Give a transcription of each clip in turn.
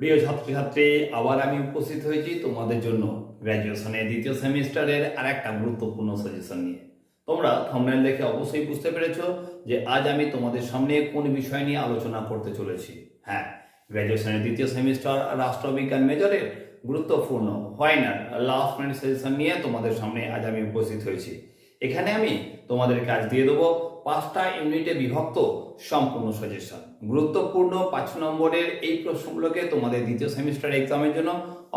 প্রিয় ছাত্রছাত্রী, আবার আমি উপস্থিত হয়েছি তোমাদের জন্য গ্র্যাজুয়েশনের দ্বিতীয় সেমিস্টারের আর একটা গুরুত্বপূর্ণ সাজেশন নিয়ে। তোমরা থাম্বনেল দেখে অবশ্যই বুঝতে পেরেছ যে আজ আমি তোমাদের সামনে কোন বিষয় নিয়ে আলোচনা করতে চলেছি। হ্যাঁ গ্র্যাজুয়েশনের দ্বিতীয় সেমিস্টার রাষ্ট্রবিজ্ঞান মেজরের গুরুত্বপূর্ণ ফাইনাল লাস্ট মিনিট সাজেশন নিয়ে তোমাদের সামনে আজ আমি উপস্থিত হয়েছি। এখানে আমি তোমাদের কাজ দিয়ে দেবো পাঁচটা ইউনিটে বিভক্ত সম্পূর্ণ সাজেশন গুরুত্বপূর্ণ পাঁচ নম্বরের এই প্রশ্নগুলোকে তোমাদের দ্বিতীয় সেমিস্টার এক্সামের জন্য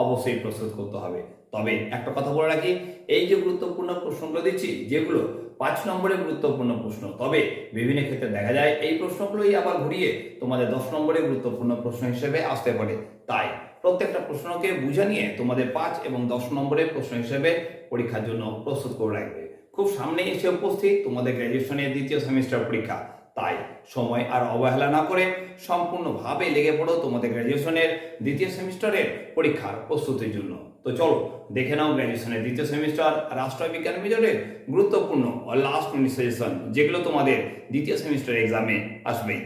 অবশ্যই প্রস্তুত করতে হবে। তবে একটা কথা বলে রাখি, এই যে গুরুত্বপূর্ণ প্রশ্নগুলো দিচ্ছি, যেগুলো পাঁচ নম্বরে গুরুত্বপূর্ণ প্রশ্ন, তবে বিভিন্ন ক্ষেত্রে দেখা যায় এই প্রশ্নগুলোই আবার ঘুরিয়ে তোমাদের দশ নম্বরে গুরুত্বপূর্ণ প্রশ্ন হিসেবে আসতে পারে। তাই প্রত্যেকটা প্রশ্নকে বুঝে নিয়ে তোমাদের পাঁচ এবং দশ নম্বরের প্রশ্ন হিসেবে পরীক্ষার জন্য প্রস্তুত করে রাখবে। খুব সামনে এসে উপস্থিত তোমাদের গ্র্যাজুয়েশনের দ্বিতীয় সেমিস্টার পরীক্ষা। তাই সময় আর অবহেলা না করে সম্পূর্ণভাবে লেগে পড়ো তোমাদের গ্র্যাজুয়েশনের দ্বিতীয় সেমিস্টারের পরীক্ষার প্রস্তুতির জন্য। তো চলো, দেখে নাও গ্র্যাজুয়েশনের দ্বিতীয় সেমিস্টার রাষ্ট্রবিজ্ঞান মেজরের গুরুত্বপূর্ণ লাস্ট মিনিট সাজেশন যেগুলো তোমাদের দ্বিতীয় সেমিস্টার এক্সামে আসবেই।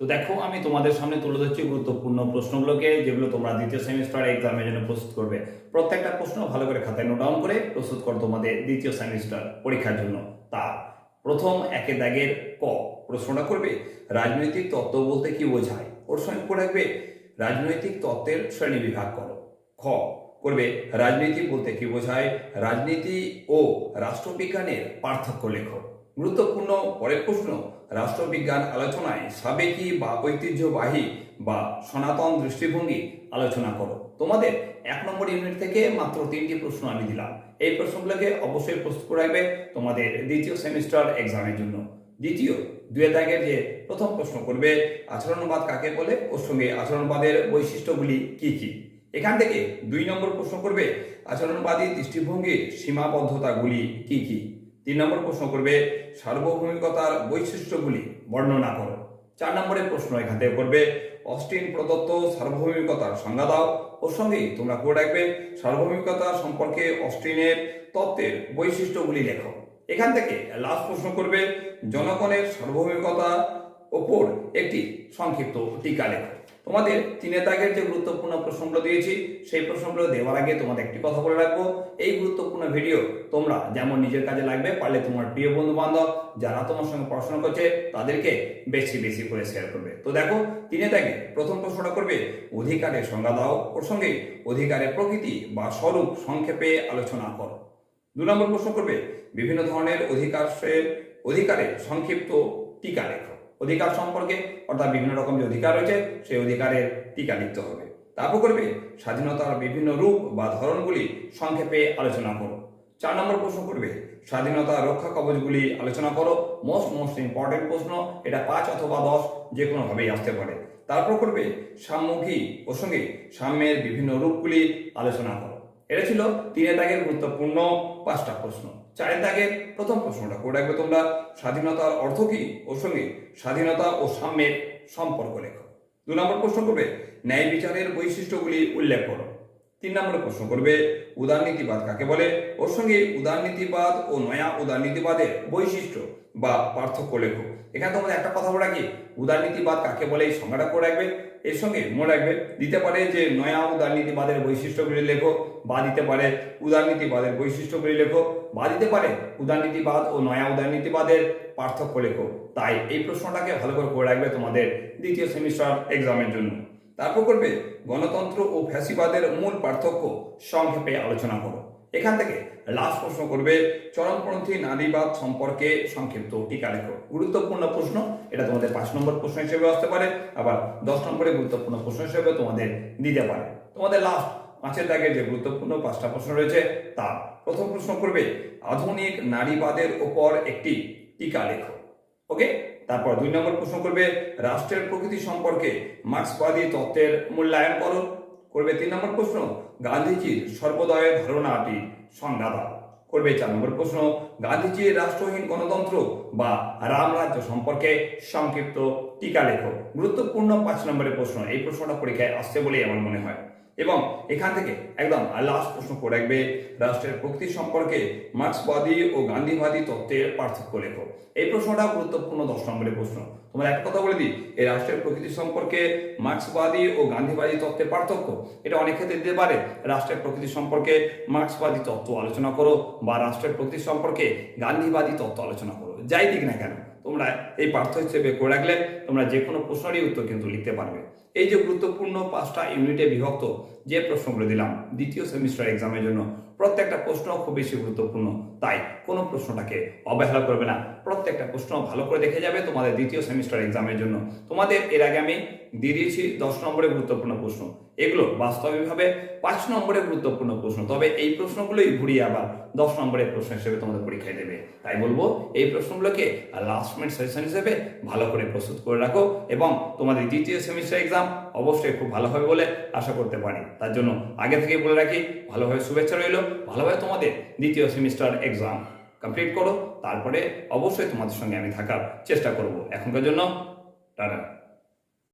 তো দেখো, আমি তোমাদের সামনে তুলে ধরছি গুরুত্বপূর্ণ প্রশ্নগুলোকে, যেগুলো তোমরা দ্বিতীয় সেমিস্টার এক্সামের জন্য প্রস্তুত করবে। প্রত্যেকটা প্রশ্ন ভালো করে খাতায় নোট ডাউন করে প্রস্তুত করো তোমাদের দ্বিতীয় সেমিস্টার পরীক্ষার জন্য। তা প্রথম একে দাগের ক, প্রশ্নটা করবে, রাজনৈতিক তত্ত্ব বলতে কি বোঝায়? ওর সঙ্গে করে রাখবে রাজনৈতিক তত্ত্বের শ্রেণি বিভাগ করো। খ, করবে, রাজনীতি বলতে কি বোঝায়? রাজনীতি ও রাষ্ট্রবিজ্ঞানের পার্থক্য লেখো। গুরুত্বপূর্ণ পরের প্রশ্ন রাষ্ট্রবিজ্ঞান আলোচনায় সাবেকি বা ঐতিহ্যবাহী বা সনাতন দৃষ্টিভঙ্গি আলোচনা করো। তোমাদের এক নম্বর ইউনিট থেকে মাত্র তিনটি প্রশ্ন আমি দিলাম। এই প্রশ্নগুলোকে অবশ্যই প্রস্তুত করে রাখবে তোমাদের দ্বিতীয় সেমিস্টার এক্সামের জন্য। দ্বিতীয় দুয়ে দাগের যে প্রথম প্রশ্ন করবে, আচরণবাদ কাকে বলে? ওর সঙ্গে আচরণবাদের বৈশিষ্ট্যগুলি কি কি? এখান থেকে দুই নম্বর প্রশ্ন করবে, আচরণবাদী দৃষ্টিভঙ্গির সীমাবদ্ধতাগুলি কি কি? তিন নম্বর প্রশ্ন করবে, সার্বভৌমিকতার বৈশিষ্ট্যগুলি বর্ণনা করো। চার নম্বরের প্রশ্ন এখান থেকে করবে, অস্টিন প্রদত্ত সার্বভৌমিকতার সংজ্ঞা দাও। ওর সঙ্গে তোমরা করে রাখবে, সার্বভৌমিকতা সম্পর্কে অস্টিনের তত্ত্বের বৈশিষ্ট্যগুলি লেখো। এখান থেকে লাস্ট প্রশ্ন করবে, জনগণের সার্বভৌমিকতা ওপর একটি সংক্ষিপ্ত টিকা লেখো। তোমাদের তিনের দাগের যে গুরুত্বপূর্ণ প্রশ্নগুলো দিয়েছি, সেই প্রশ্নগুলো দেওয়ার আগে তোমাদের একটি কথা বলে রাখব। এই গুরুত্বপূর্ণ ভিডিও তোমরা যেমন নিজের কাজে লাগবে, পারলে তোমার প্রিয় বন্ধু বান্ধব যারা তোমার সঙ্গে পড়াশোনা করছে, তাদেরকে বেশি বেশি করে শেয়ার করবে। তো দেখো, তিনে দাগে প্রথম প্রশ্নটা করবে, অধিকারের সংজ্ঞা দাও। প্রসঙ্গে সঙ্গে অধিকারের প্রকৃতি বা স্বরূপ সংক্ষেপে আলোচনা করো। দু নম্বর প্রশ্ন করবে, বিভিন্ন ধরনের অধিকারের অধিকারের সংক্ষিপ্ত টিকা লেখো। অধিকার সম্পর্কে, অর্থাৎ বিভিন্ন রকম যে অধিকার রয়েছে, সেই অধিকারের টিকা লিখতে হবে। তারপর করবে? স্বাধীনতার বিভিন্ন রূপ বা ধরনগুলি সংক্ষেপে আলোচনা করো। চার নম্বর প্রশ্ন করবে, স্বাধীনতা রক্ষা কবচগুলি আলোচনা করো। মোস্ট মোস্ট ইম্পর্টেন্ট প্রশ্ন, এটা পাঁচ অথবা দশ যে কোনোভাবেই আসতে পারে। তারপর করবে, সাম্মুখী প্রসঙ্গে সাম্যের বিভিন্ন রূপগুলি আলোচনা করো। এটা ছিল তিনের দাগের গুরুত্বপূর্ণ পাঁচটা প্রশ্ন। চারের দাগের প্রথম প্রশ্নটা করে রাখবে তোমরা স্বাধীনতার অর্থ কি? ওর সঙ্গে স্বাধীনতা ও সাম্যের সম্পর্ক লেখো। দু নম্বর প্রশ্ন করবে, ন্যায় বিচারের বৈশিষ্ট্যগুলি উল্লেখ করো। তিন নম্বর প্রশ্ন করবে, উদারনীতিবাদ কাকে বলে? ওর সঙ্গে উদারনীতিবাদ ও নয়া উদারনীতিবাদের বৈশিষ্ট্য বা পার্থক্য লেখো। এখানে তোমাদের একটা কথা বলে রাখি উদারনীতিবাদ কাকে বলে? এই সংজ্ঞাটা করে রাখবে। এর সঙ্গে মনে রাখবে, দিতে পারে যে নয়া উদারনীতিবাদের বৈশিষ্ট্যগুলি লেখো, বা দিতে পারে উদারনীতিবাদের বৈশিষ্ট্যগুলি লেখো, বা দিতে পারে উদারনীতিবাদ ও নয়া উদারনীতিবাদের পার্থক্য লেখো। তাই এই প্রশ্নটাকে ভালো করে করে রাখবে তোমাদের দ্বিতীয় সেমিস্টার এক্সামের জন্য। তারপর করবে গণতন্ত্র ও ফ্যাসিবাদের মূল পার্থক্য সংক্ষেপে আলোচনা করো। এখান থেকে লাস্ট প্রশ্ন করবে, চরমপন্থী নারীবাদ সম্পর্কে সংক্ষিপ্ত টিকা লেখো। গুরুত্বপূর্ণ প্রশ্ন, এটা তোমাদের পাঁচ নম্বর প্রশ্ন হিসেবে আসতে পারে, আবার দশ নম্বরে গুরুত্বপূর্ণ প্রশ্ন হিসেবে তোমাদের দিতে পারে। তোমাদের লাস্ট পাঁচের দাগে যে গুরুত্বপূর্ণ পাঁচটা প্রশ্ন রয়েছে তা প্রথম প্রশ্ন করবে, আধুনিক নারীবাদের ওপর একটি টিকা লেখো। ওকে তারপর দুই নম্বর প্রশ্ন করবে, রাষ্ট্রের প্রকৃতি সম্পর্কে মার্ক্সবাদী তত্ত্বের মূল্যায়ন করো। করবে তিন নম্বর প্রশ্ন, গান্ধীজির সর্বদয়ের ধারণাটি সংজ্ঞা দাও করবে চার নম্বর প্রশ্ন গান্ধীজির রাষ্ট্রহীন গণতন্ত্র বা রামরাজ্য সম্পর্কে সংক্ষিপ্ত টিকা লেখো। গুরুত্বপূর্ণ পাঁচ নম্বরের প্রশ্ন, এই প্রশ্নটা পরীক্ষায় আসছে বলেই আমার মনে হয়। এবং এখান থেকে একদম লাস্ট প্রশ্ন করে রাখবে, রাষ্ট্রের প্রকৃতি সম্পর্কে মার্ক্সবাদী ও গান্ধীবাদী তত্ত্বের পার্থক্য লেখো। এই প্রশ্নটা গুরুত্বপূর্ণ দশ নম্বরের প্রশ্ন। তোমার একটা কথা বলে দিই, এই রাষ্ট্রের প্রকৃতি সম্পর্কে মার্ক্সবাদী ও গান্ধীবাদী তত্ত্বের পার্থক্য? এটা অনেক ক্ষেত্রে দিতে পারে। রাষ্ট্রের প্রকৃতি সম্পর্কে মার্ক্সবাদী তত্ত্ব আলোচনা করো বা রাষ্ট্রের প্রকৃতি সম্পর্কে গান্ধীবাদী তত্ত্ব আলোচনা করো। যাই দিক না কেন, তোমরা এই পার্থক্য হিসেবে করে রাখলে তোমরা যে কোনো প্রশ্নেরই উত্তর কিন্তু লিখতে পারবে। এই যে গুরুত্বপূর্ণ পাঁচটা ইউনিটে বিভক্ত যে প্রশ্নগুলো দিলাম, দ্বিতীয় সেমিস্টার এক্সামের জন্য প্রত্যেকটা প্রশ্ন খুব বেশি গুরুত্বপূর্ণ। তাই কোনো প্রশ্নটাকে অবহেলা করবে না। প্রত্যেকটা প্রশ্ন ভালো করে দেখে যাবে তোমাদের দ্বিতীয় সেমিস্টার এক্সামের জন্য। তোমাদের এর আগে আমি দিয়ে দিয়েছি দশ নম্বরের গুরুত্বপূর্ণ প্রশ্ন। এগুলো বাস্তবিকভাবে পাঁচ নম্বরের গুরুত্বপূর্ণ প্রশ্ন। তবে এই প্রশ্নগুলোই ঘুরিয়ে আবার দশ নম্বরের প্রশ্ন হিসেবে তোমাদের পরীক্ষায় দেবে। তাই বলব, এই প্রশ্নগুলোকে লাস্ট মিনিট সেশন হিসেবে ভালো করে প্রস্তুত করে রাখো এবং তোমাদের দ্বিতীয় সেমিস্টার এক্সাম অবশ্যই খুব ভালো হবে বলে আশা করতে পারি। তার জন্য আগে থেকে বলে রাখি, ভালোভাবে শুভেচ্ছা রইল, ভালোভাবে তোমাদের দ্বিতীয় সেমিস্টার এক্সাম কমপ্লিট করো, তারপরে অবশ্যই তোমাদের সঙ্গে আমি থাকার চেষ্টা করব। এখনকার জন্য টাটা।